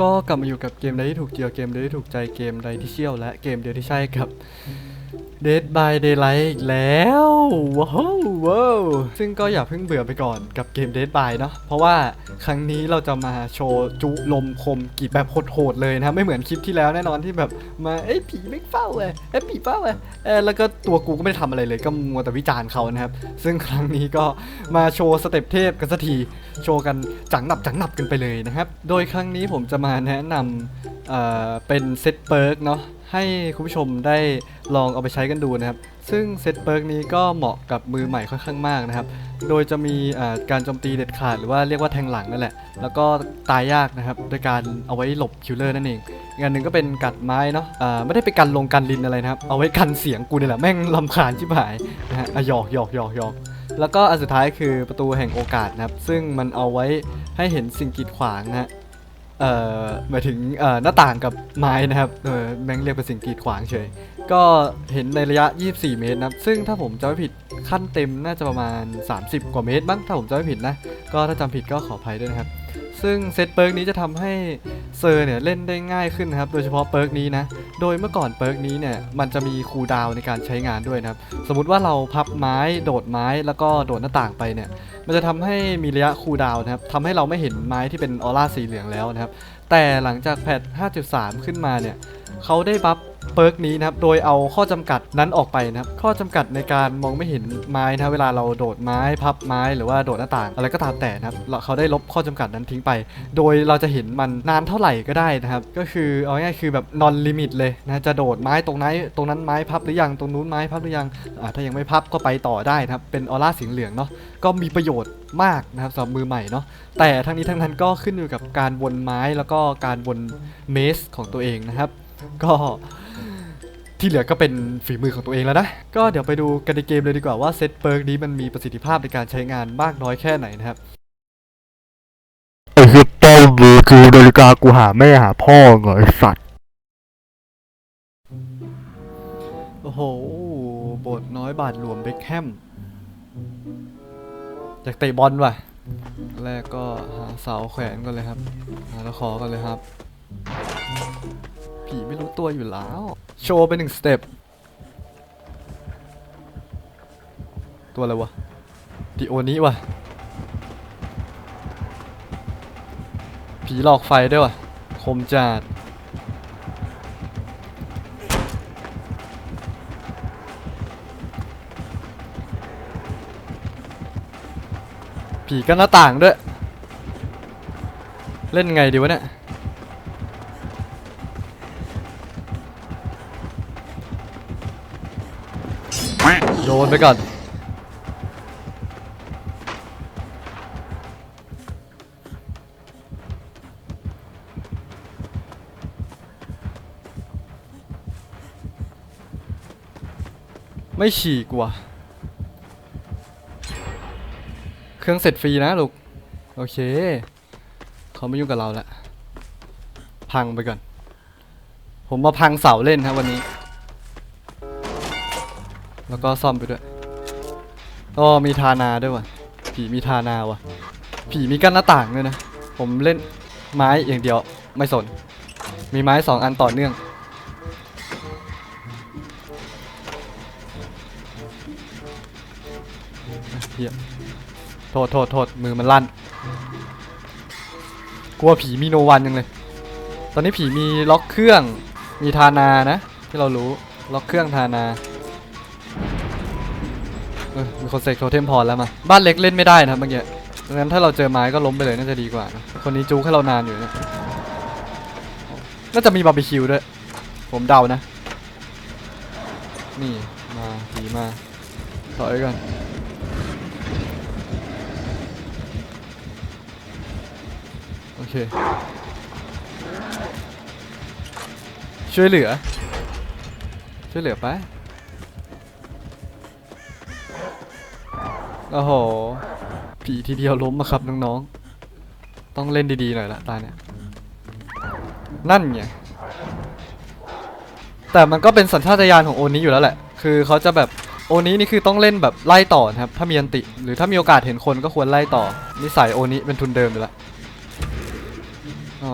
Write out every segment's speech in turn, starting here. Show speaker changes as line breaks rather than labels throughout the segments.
ก็กลับมาอยู่กับเกมใดที่ถูกเจียวเกมใดที่ถูกใจเกมใดที่เชี่ยวและเกมเดียวที่ใช่กับ Dead by Daylight อีกแล้วว้าวว้าวซึ่งก็อย่าเพิ่งเบื่อไปก่อนกับเกม Dead by เนาะเพราะว่าครั้งนี้เราจะมาโชว์จุลมคมกีดแบบโหดๆเลยนะครับไม่เหมือนคลิปที่แล้วแน่นอนที่แบบมาเอ้ยผีไม่เฝ้าเลยเอ้ยผีเฝ้าเลยเออแล้วก็ตัวกูก็ไม่ได้ทำอะไรเลยก็มัวแต่วิจารณ์เขานะครับ ซึ่งครั้งนี้ก็มาโชว์สเต็ปเทพกันสักทีโชว์กันจังหนับจังหนับกันไปเลยนะครับโดยครั้งนี้ผมจะมาแนะนำเอ่อเป็นเซตเปิร์กเนาะ ให้คุณผู้ชมได้ลองเอาไปใช้กันดูนะครับ ซึ่งเซตเปิร์กนี้ก็เหมาะกับมือใหม่ค่อนข้างมากนะครับ โดยจะมีการโจมตีเด็ดขาดหรือว่าเรียกว่าแทงหลังนั่นแหละ แล้วก็ตายยากนะครับโดยการเอาไว้หลบคิลเลอร์นั่นเองอีกอันหนึ่งก็เป็นกัดไม้เนาะอ่าไม่ได้ไปกันลงกันลินอะไรนะครับ เอาไว้กันเสียงกูนี่แหละแม่งลำคาญชิบหายนะฮะอะหยอกหยอกหยอกหยอกแล้วก็อันสุดท้ายคือประตูแห่งโอกาสนะครับ ซึ่งมันเอาไว้ให้เห็นสิ่งกีดขวางนะฮะ เอ่อหมายถึงเอ่อหน้าต่างกับไม้นะครับเออแม่งเรียกเป็นสิ่งกีดขวางเฉย ก็เห็นในระยะ 24 เมตรนะครับ ซึ่งถ้าผมจำไม่ผิดขั้นเต็มน่าจะประมาณ 30 กว่าเมตรบ้างถ้าผมจำไม่ผิดนะ ก็ถ้าจำผิดก็ขออภัยด้วยนะครับ ซึ่งเซตเปิร์กนี้จะทำให้เซอร์เนี่ยเล่นได้ง่ายขึ้นนะครับโดยเฉพาะเปิร์กนี้นะโดยเมื่อก่อนเปิร์กนี้เนี่ยมันจะมีคูลดาวในการใช้งานด้วยนะครับสมมุติว่าเราพับไม้โดดไม้แล้วก็โดดหน้าต่างไปเนี่ยมันจะทำให้มีระยะคูลดาวนะครับทำให้เราไม่เห็นไม้ที่เป็นออร่าสีเหลืองแล้วนะครับ แต่หลังจากแพท 5.3 ขึ้นมาเนี่ยเขาได้บัฟเปิร์กนี้นะครับ โดยเอาข้อจำกัดนั้นออกไปนะครับ ข้อจำกัดในการมองไม่เห็นไม้นะเวลาเราโดดไม้พับไม้หรือว่าโดดหน้าต่าง อะไรก็ตามแต่นะครับเขาได้ลบข้อจำกัดนั้นทิ้งไป โดยเราจะเห็นมันนานเท่าไหร่ก็ได้นะครับ ก็คือเอาง่ายคือแบบนอนลิมิตเลยนะจะโดดไม้ตรงไหนตรงนั้นไม้พับหรือยังตรงนู้นไม้พับหรือยังถ้ายังไม่พับก็ไปต่อได้นะครับเป็นออร่าสีเหลืองเนาะก็มีประโยชน์ มากนะครับสำหรับมือใหม่เนาะแต่ทั้งนี้ทั้งนั้นก็ขึ้นอยู่กับการวนไม้แล้วก็การวนเมสของตัวเองนะครับ ก็ที่เหลือก็เป็นฝีมือของตัวเองแล้วนะ ก็เดี๋ยวไปดูกันในเกมเลยดีกว่าว่าเซตเปิร์กนี้มันมีประสิทธิภาพในการใช้งานมากน้อยแค่ไหนนะครับ
ไอ้เหี้ยเป้ามือคือนาฬิกากูหาแม่หาพ่อเหรอไอ้สัตว์
โอ้โหโบทน้อยบาทหลวมเบคแฮม อยากเตะบอลว่ะ แรกก็หาเสาแขวนก่อนเลยครับ หาตะขอก่อนเลยครับ ผีไม่รู้ตัวอยู่แล้ว โชว์ไปหนึ่งสเต็ป ตัวอะไรวะดิโอนี้วะผีหลอกไฟด้วยวะคมจัด ผีกันหน้าต่างด้วย เล่นไงดีวะเนี่ยโดนไปก่อน ไม่ฉีกว่ะ เครื่องเสร็จฟรีนะลูก โอเค เขาไม่ยุ่งกับเราละ พังไปก่อน ผมมาพังเสาเล่นครับวันนี้ แล้วก็ซ่อมไปด้วยอ๋อมีทานาด้วยว่ะ ผีมีทานาว่ะ ผีมีกั้นหน้าต่างด้วยนะ ผมเล่นไม้อย่างเดียวไม่สน มีไม้สองอันต่อเนื่องเฮีย โทษโทษโทษมือมันลั่น กลัวผีมีโนวันยังเลย ตอนนี้ผีมีล็อกเครื่อง มีทานานะ ที่เรารู้ล็อกเครื่องทานาเออมีคนเสกโทเทมพอร์ตแล้วมา บ้านเล็กเล่นไม่ได้นะเมื่อกี้ดังนั้นถ้าเราเจอไม้ก็ล้มไปเลยน่าจะดีกว่านะคนนี้จู้ให้เรานานอยู่เนะน่าจะมีบาร์บีคิวด้วย ผมเดานะ นี่มาผีมาถอยก่อน โอ เค ช่วยเหลือ ช่วยเหลือไปโอ้โห ผีทีเดียวล้มมาครับน้องๆ ต้องเล่นดีๆหน่อยละตาเนี่ย นั่นไง แต่มันก็เป็นสัญชาตญาณของโอนี้อยู่แล้วแหละ คือเขาจะแบบโอนี้นี่คือต้องเล่นแบบไล่ต่อนะครับ ถ้ามีอันติ หรือถ้ามีโอกาสเห็นคนก็ควรไล่ต่อ นิสัยโอนี้เป็นทุนเดิมอยู่แล้ว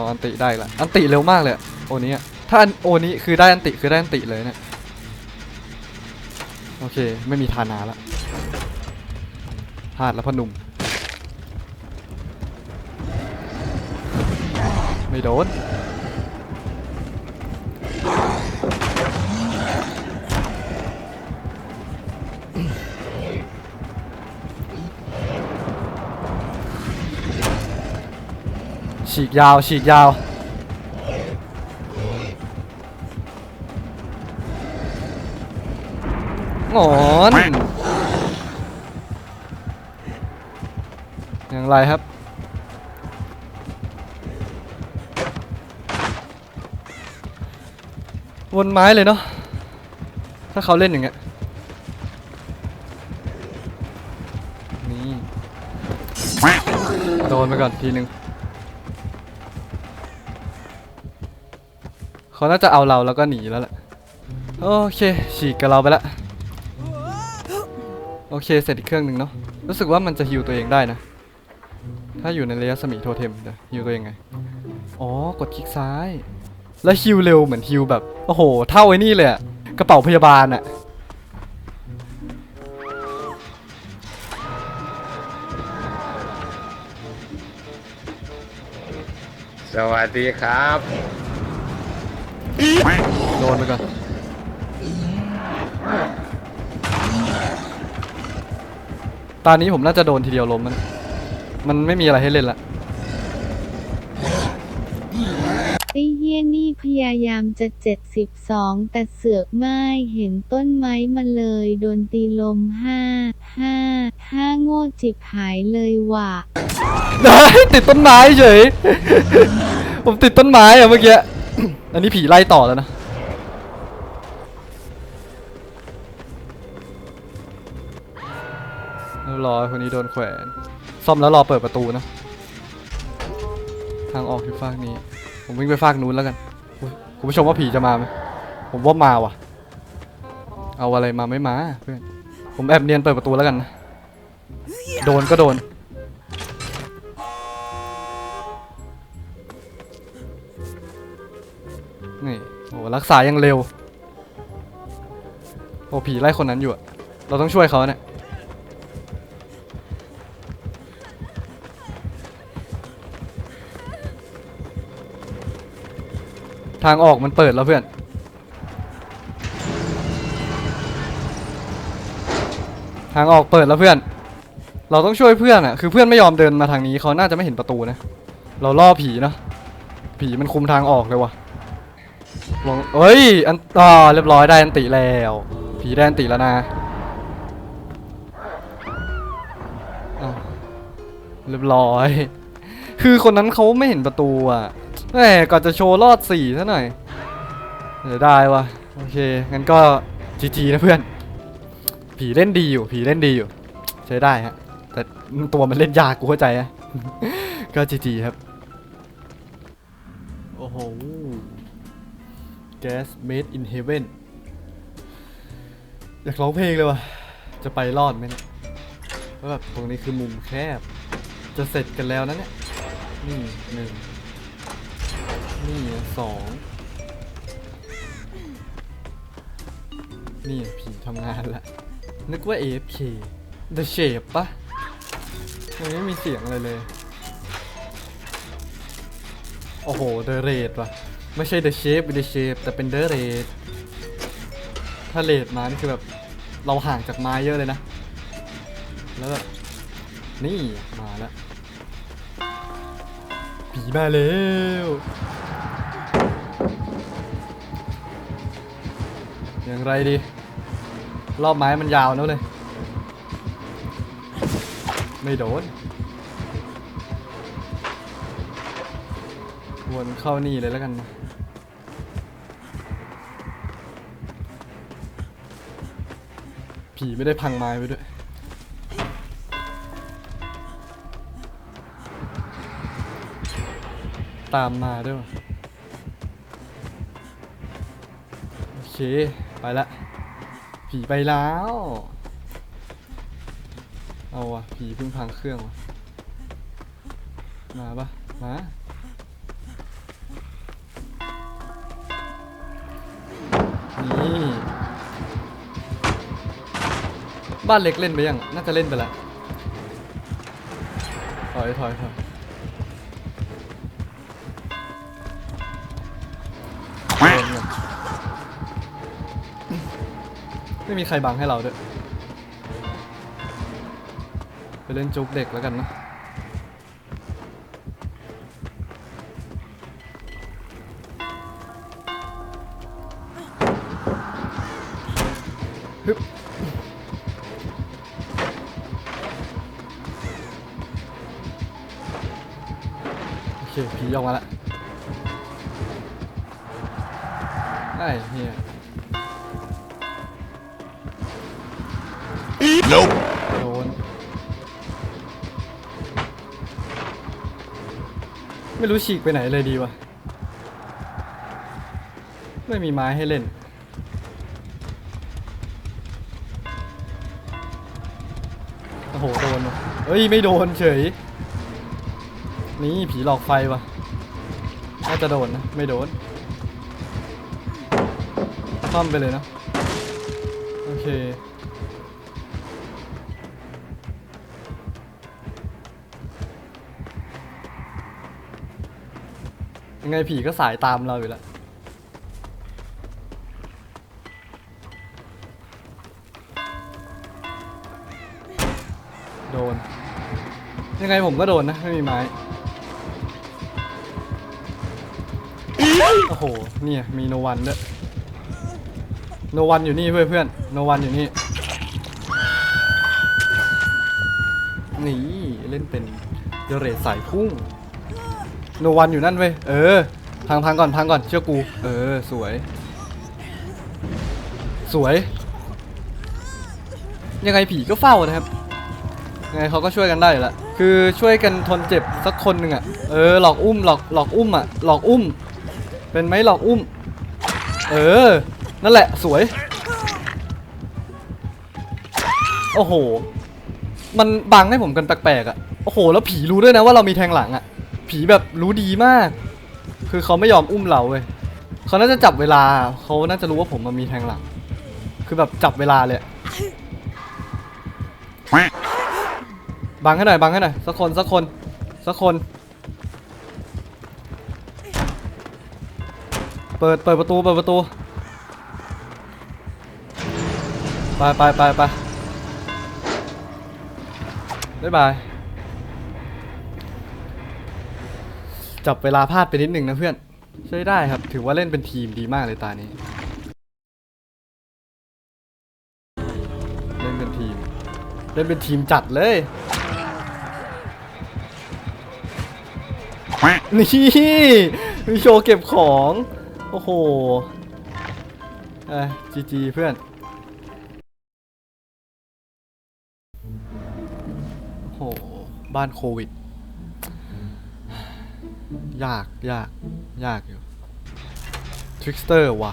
ออันติได้ละอันติเร็วมากเลยโอนี้ถ้าโอนี้คือได้อันติคือได้อันติเลยเนี่ยโอเคไม่มีทานาละพลาดแล้วพอหนุ่มไม่โดน ฉีกยาวฉีกยาว งอนอย่างไรครับ วนไม้เลยเนาะถ้าเขาเล่นอย่างเงี้ยนี่โดนไปก่อนทีนึง เขาน่าจะเอาเราแล้วก็หนีแล้วแหละโอเคฉีกกับเราไปละโอเคเสร็จอีกเครื่องหนึ่งเนาะรู้สึกว่ามันจะฮิวตัวเองได้นะ ถ้าอยู่ในระยะสมีโทเทมจะฮิวตัวเองไงอ๋อกดคลิกซ้าย แล้วฮิวเร็วเหมือนฮิวแบบโอ้โห เท่าไอ้นี่เลยอะกระเป๋าพยาบาลอะ
สวัสดีครับ
โดนไปก่อนตอนนี้ผมน่าจะโดนทีเดียวล้มมัน มันไม่มีอะไรให้เล่นละ
ไอ้เฮียนี่พยายามจะเจ็ดสิบสองแต่เสือกไม่เห็นต้นไม้มาเลย โดนตีลมห้าห้าห้าโง่จิบหายเลยว่ะ
ติดต้นไม้เฉย ผมติดต้นไม้อะเมื่อกี้ อันนี้ผีไล่ต่อแล้วนะ รอคนนี้โดนแขวน ซ่อมแล้วรอเปิดประตูนะ ทางออกอยู่ฟากนี้ ผมวิ่งไปฟากนู้นแล้วกัน คุณผู้ชมว่าผีจะมาไหม ผมว่ามาว่ะ เอาอะไรมาไม่มาเพื่อน ผมแอบเนียนเปิดประตูแล้วกันนะ โดนก็โดน นี่โอ้รักษายังเร็ว โอ้ผีไล่คนนั้นอยู่อะเราต้องช่วยเขาเนี่ยทางออกมันเปิดแล้วเพื่อน ทางออกเปิดแล้วเพื่อน เราต้องช่วยเพื่อนอะคือเพื่อนไม่ยอมเดินมาทางนี้เขาน่าจะไม่เห็นประตูนะ เราล่อผีเนอะผีมันคุมทางออกเลยว่ะ ลงเอ้ย อันอ่าเรียบร้อยได้อันติแล้ว ผีได้อันติแล้วนะอ้าวเรียบร้อย คือคนนั้นเขาไม่เห็นประตูอะแหมก่อนจะโชว์รอดสี่ซะหน่อยเดี๋ยวได้วะโอเค งั้นก็จีจีนะเพื่อน ผีเล่นดีอยู่ ผีเล่นดีอยู่ ใช้ได้ฮะ แต่ตัวมันเล่นยากกูเข้าใจอะก็จีจีครับ โอ้โห Gas Made in Heaven อยากร้องเพลงเลยว่ะ จะไปรอดไหมเนี่ยแบบตรงนี้คือมุมแคบ จะเสร็จกันแล้วนะเนี่ย นี่หนึ่ง นี่สอง นี่ผีทำงานละ นึกว่า AFK The Shape ปะมันไม่มีเสียงอะไรเลย โอ้โห The Raid ว่ะ ไม่ใช่ The Shape The Shape แต่เป็น The Raid ถ้า Raid มานี่คือแบบ เราห่างจากไม้เยอะเลยนะ แล้วแบบนี่ มาแล้วผีมาแล้วอย่างไรดี รอบไม้มันยาวนะเลย ไม่โดนวนเข้านี่เลยแล้วกันนะ ผีไม่ได้พังไม้ไปด้วย ตามมาด้วยวะโอเค ไปละ ผีไปแล้ว เอาวะผีเพิ่งพังเครื่องวะมาปะมานี่ บ้านเล็กเล่นไปยัง น่าจะเล่นไปแล้วถอยถอยถอยไม่มีใครบังให้เราด้วย ไปเล่นจุกเด็กแล้วกันนะ เฮีย
Nope
โดน ไม่รู้ฉีกไปไหนเลยดีวะ ไม่มีไม้ให้เล่น โอ้โห โดนว่ะเอ้ย ไม่โดนเฉย นี่ผีหลอกไฟวะน่าจะโดนนะ ไม่โดน ซ่อมไปเลยนะโอเคยังไงผีก็สายตามเราอยู่แล้วโดน ยังไงผมก็โดนนะ ไม่มีไม้ โอ้โห เนี่ย มีโนวันด้วย โนวันอยู่นี่เพื่อนเพื่อนโนวันอยู่นี่นี่เล่นเป็นเดเรสสายพุ่งโนวันอยู่นั่นเว้ยเออพังพังก่อนพังก่อนเชื่อกู เออ สวย สวย ยังไงผีก็เฝ้านะครับยังไงเขาก็ช่วยกันได้ละคือช่วยกันทนเจ็บสักคนหนึ่งอะเออหลอกอุ้มหลอกหลอกอุ้มอะหลอกอุ้ม เป็นไหมหลอกอุ้ม เออ นั่นแหละสวย โอ้โห มันบังให้ผมกันแปลกๆอะ โอ้โห แล้วผีรู้ด้วยนะว่าเรามีแทงหลังอะ ผีแบบรู้ดีมาก คือเขาไม่ยอมอุ้มเราเว้ยเขาน่าจะจับเวลา เขาน่าจะรู้ว่าผมมันมีแทงหลัง คือแบบจับเวลาเลย บังให้หน่อยบังให้หน่อยสักคนสักคนสักคน เปิดเปิดประตูเปิดประตู ไปไปไปไปบ๊ายบาย จับเวลาพลาดไปนิดหนึ่งนะเพื่อน ใช้ได้ครับ ถือว่าเล่นเป็นทีมดีมากเลยตานี้ เล่นเป็นทีม เล่นเป็นทีมจัดเลย นี่มีโชว์เก็บของ โอ้โหเอ้จีจีเพื่อน บ้านโควิด ยากยากยากอยู่ทริกสเตอร์ว่ะ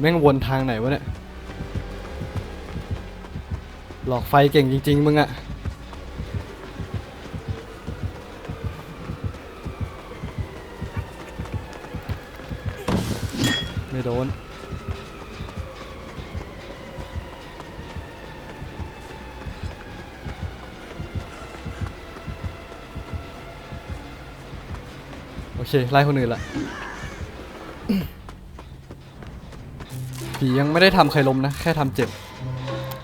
แม่งวนทางไหนวะเนี่ย หลอกไฟเก่งจริง ๆ มึงอะไม่โดนโอเค ไล่คนอื่นละ ผียังไม่ได้ทำใครล้มนะ แค่ทำเจ็บ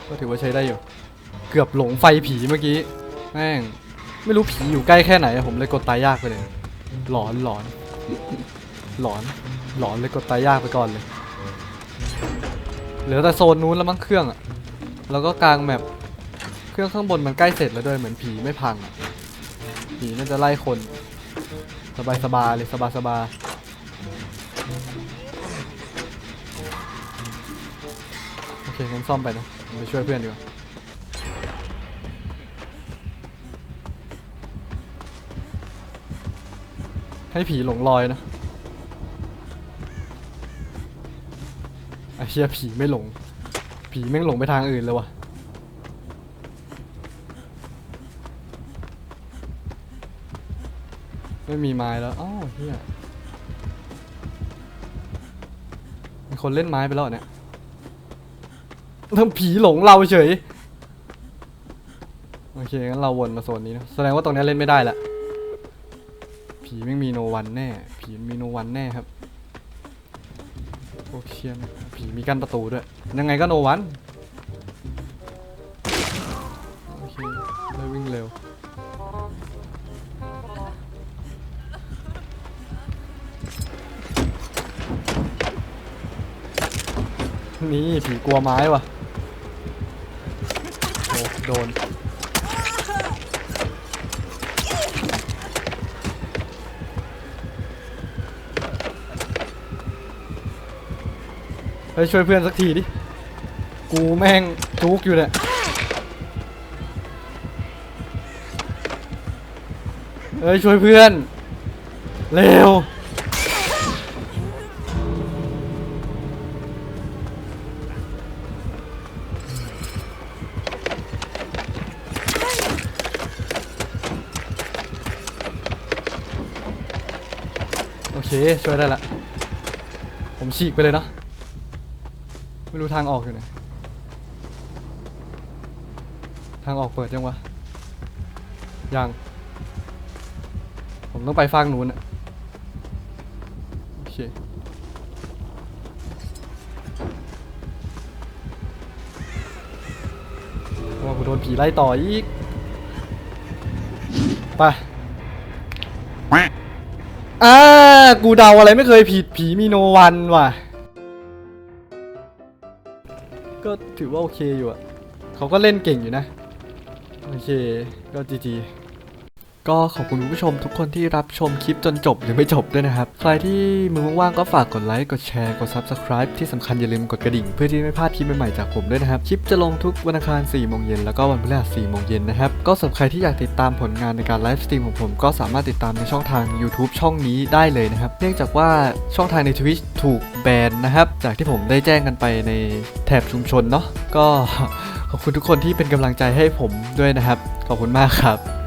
ก็ถือว่าใช้ได้อยู่ เกือบหลงไฟผีเมื่อกี้ แม่ง ไม่รู้ผีอยู่ใกล้แค่ไหน ผมเลยกดตายยากไปเลย หลอนหลอน หลอน หลอนเลยกดตายยากไปก่อนเลย เหลือแต่โซนนู้นแล้วมั้งเครื่องอะแล้วก็กลางแมปเครื่องข้างบนมันใกล้เสร็จแล้วด้วยเหมือนผีไม่พังผีน่าจะไล่คน สบายสบายเลยสบายสบาย เคงั้นซ่อมไปนะผมไปช่วยเพื่อนดีกว่าให้ผีหลงลอยนะไอ้เชี่ยผีไม่หลง ผีแม่งหลงไปทางอื่นเลยว่ะไม่มีไม้แล้วอ้าวเฮียมีคนเล่นไม้ไปแล้วเนี่ย เริ่มผีหลงเราเฉย โอเคงั้นเราวนมาโซนนี้นะแสดงว่าตรงนี้เล่นไม่ได้ละ ผีไม่มีโนวันแน่ ผีมีโนวันแน่ครับ โอเคนะผีมีกั้นประตูด้วย ยังไงก็โนวัน โอเคเลยวิ่งเร็วนี่ผีกลัวไม้ว่ะ โดน เฮ้ยช่วยเพื่อนสักทีดิ กูแม่งจุกอยู่เนี่ยเฮ้ยช่วยเพื่อน เร็ว ช่วยได้ละ ผมฉีกไปเลยเนาะไม่รู้ทางออกอยู่ไหนทางออกเปิดยังวะ ยัง ผมต้องไปฟากนู้นอะโอเคว่ากูโดนผีไล่ต่ออีก ไป อ่ากูเดาอะไรไม่เคยผิดผีมีโนวันว่ะ ก็ถือว่าโอเคอยู่อะเขาก็เล่นเก่งอยู่นะ โอเค ก็จีจี ก็ขอบคุณผู้ชมทุกคนที่รับชมคลิปจนจบหรือไม่จบด้วยนะครับ ใครที่มือว่างๆก็ฝากกดไลค์กดแชร์กด Subscribe ที่สำคัญอย่าลืมกดกระดิ่ง เพื่อที่ไม่พลาดคลิปใหม่ๆจากผมด้วยนะครับ คลิปจะลงทุกวันอังคาร4โมงเย็นแล้วก็วันพฤหัส4โมงเย็นนะครับ ก็สำหรับใครที่อยากติดตามผลงานในการไลฟ์สตรีมของผมก็สามารถติดตามในช่องทาง YouTube ช่องนี้ได้เลยนะครับ เนื่องจากว่าช่องทางใน Twitch ถูกแบนนะครับจากที่ผมได้แจ้งกันไปในแถบชุมชนเนาะก็ขอบคุณทุกคนที่เป็นกำลังใจให้ผมด้วยนะครับ ขอบคุณมากครับ